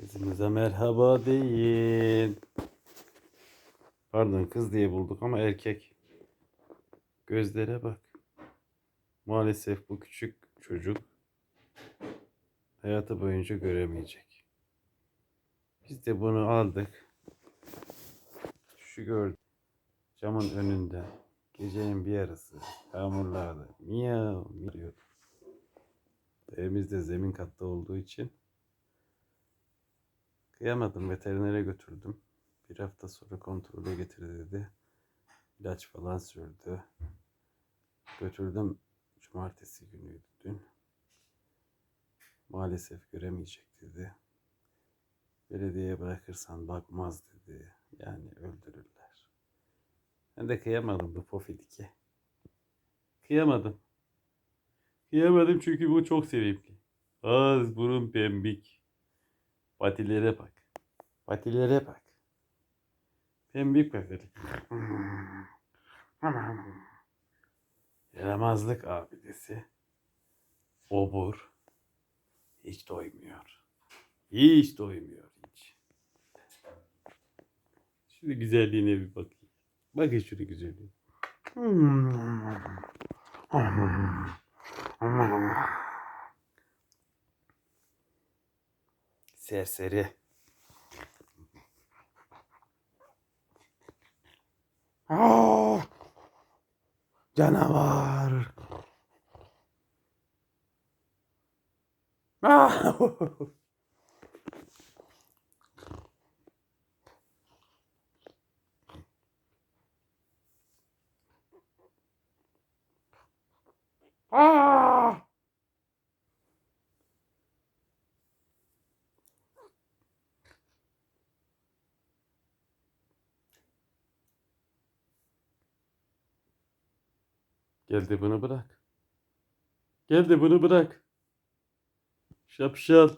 Kızımıza merhaba deyin. Pardon kız diye bulduk ama erkek. Gözlere bak. Maalesef bu küçük çocuk hayatı boyunca göremeyecek. Biz de bunu aldık. Şu gördüm. Camın önünde. Gecenin bir yarısı. Yağmurlarda. Miyav miyav. Evimiz de zemin katta olduğu için kıyamadım. Veterinere götürdüm. Bir hafta sonra kontrole getir dedi. İlaç falan sürdü. Götürdüm. Cumartesi günüydü dün. Maalesef göremeyecek dedi. Belediyeye bırakırsan bakmaz dedi. Yani öldürürler. Ben de kıyamadım bu pofidike. Kıyamadım. Kıyamadım çünkü bu çok sevimli. Ağız, burun pembik. Patilere bak. Patilere bak. Pembik patili. Yaramazlık abidesi. Obur. Hiç doymuyor. Hiç doymuyor hiç. Şunu güzelliğine bir bakayım. Bakın şunu güzelliğine. Serseri. Aa! Canavar. Ah! Gel de bunu bırak. Gel de bunu bırak. Şapşal.